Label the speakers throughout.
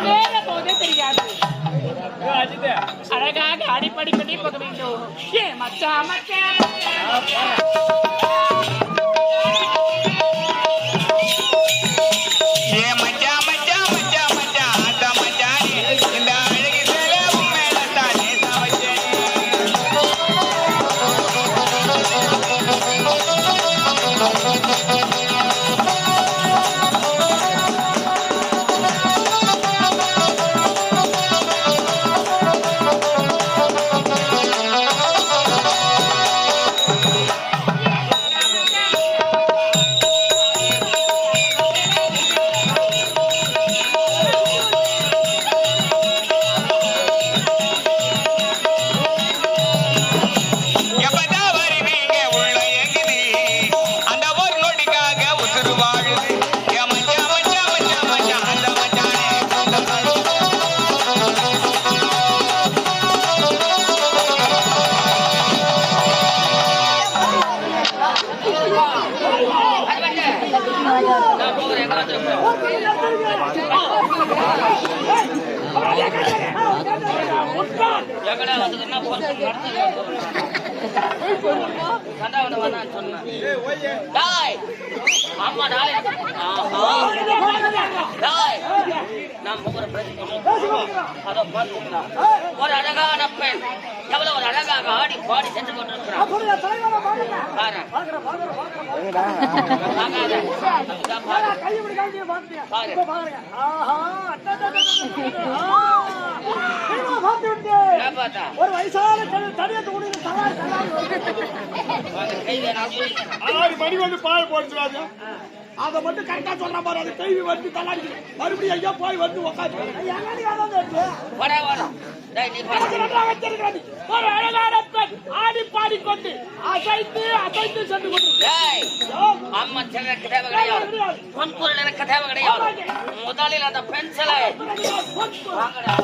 Speaker 1: நேர போதே தெரியாது
Speaker 2: அழகாக அடிப்படி பண்ணி போக
Speaker 3: ஒரு
Speaker 2: அழகான பெண். எவ்வளவு ஒரு அழகாக ஆடி பாடி சென்று கொண்டிருக்கிறான் பாரு. பார்த்தா?
Speaker 4: ஒரு வயசான
Speaker 2: வேணாம் சொல்லிக்கிறேன்.
Speaker 4: ஆறு மணி வந்து பால் போட்டுறாங்க. அதை மட்டும் கரெக்டா சொல்ற மாதிரி அது கைவி வந்து தள்ளாடி மறுபடியும் ஐயா போய் வந்து உட்காந்து. ஒரு அழகான பெண் ஆடி அசைத்து அசைத்து சென்று கொண்டு
Speaker 2: கிடையாது. கிடையாது. முதலில் அந்த பென்சிலை வாங்கடா.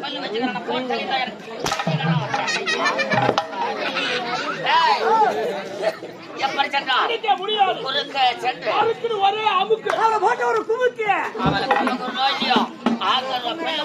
Speaker 2: பல்லு வச்சுக்கிறான, போன் எப்படி சென்றா?
Speaker 4: முடியாது
Speaker 2: சென்று
Speaker 4: அதுக்குன்னு ஒரே அமுக்கு அவனை போட்டு ஒரு குமுக்கு.
Speaker 2: அவனை கொல்லுக்கு நோய்லையோ